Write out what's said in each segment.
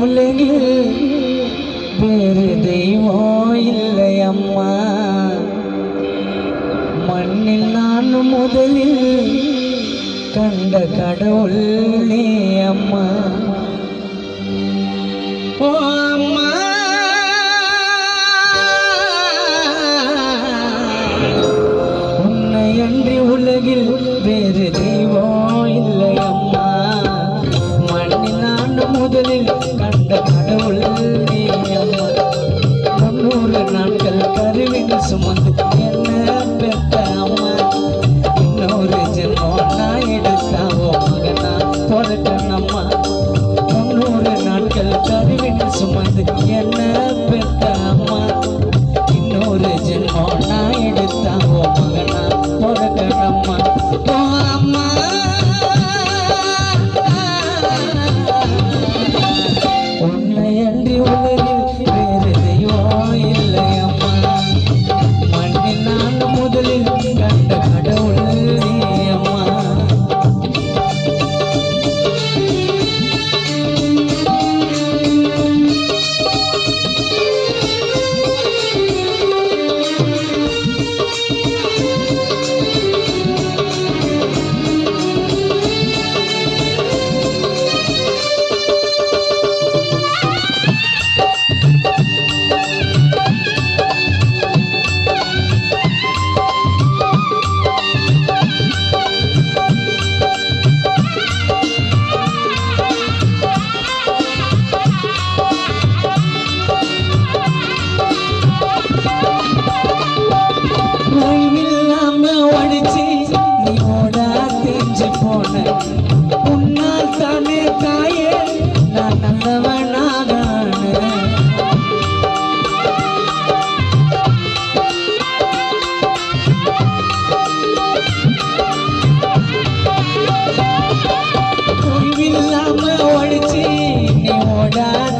உலகில் வேறு தெய்வம் இல்லை அம்மா மண்ணில் நான் முதலில் கண்ட கடவுள் நீ அம்மா. உன்னை அன்றி உலகில்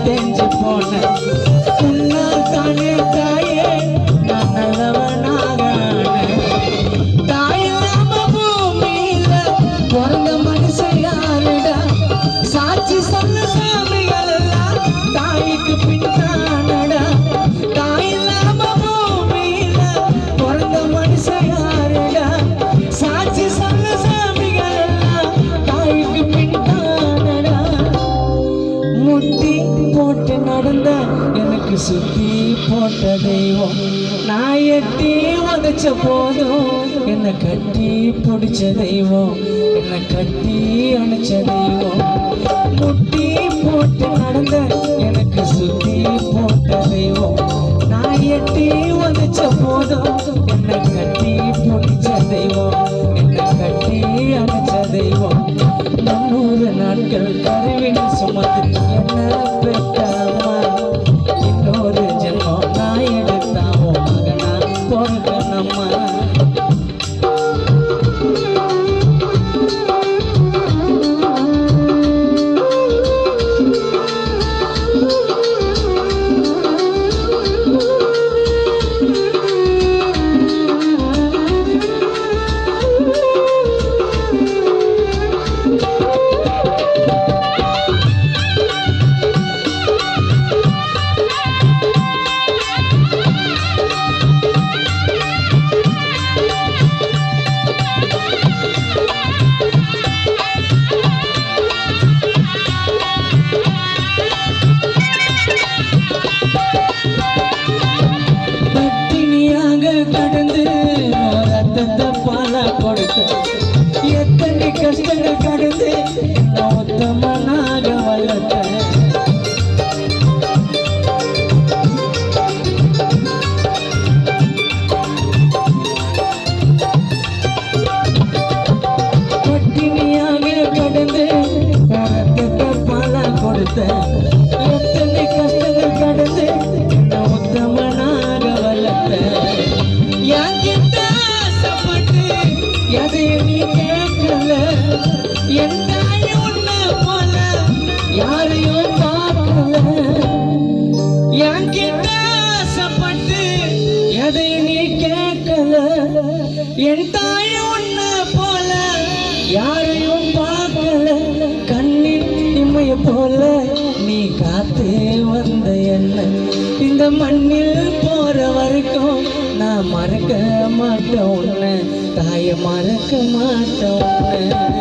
danger porn. எனக்கு சுத்தி போட்ட தெய்வம். நான் எட்டி உதச்ச போதும். என்னை கட்டி பிடிச்ச தெய்வம். என்னை கட்டி அணைச்ச தெய்வம். முட்டி போட்டு நடந்த எனக்கு சுத்தி போட்ட தெய்வம். நான் எட்டி உதச்ச போதும். என்னை Maritime. என் தாய் உன்ன போல யாரையும் பார்க்கல. கண்ணின் இம்மைய போல நீ காத்து வந்த என்ன? இந்த மண்ணில் போற வரைக்கும் நான் மறக்க மாட்டேன் உன்ன. தாயை மறக்க மாட்டேன் உன்ன.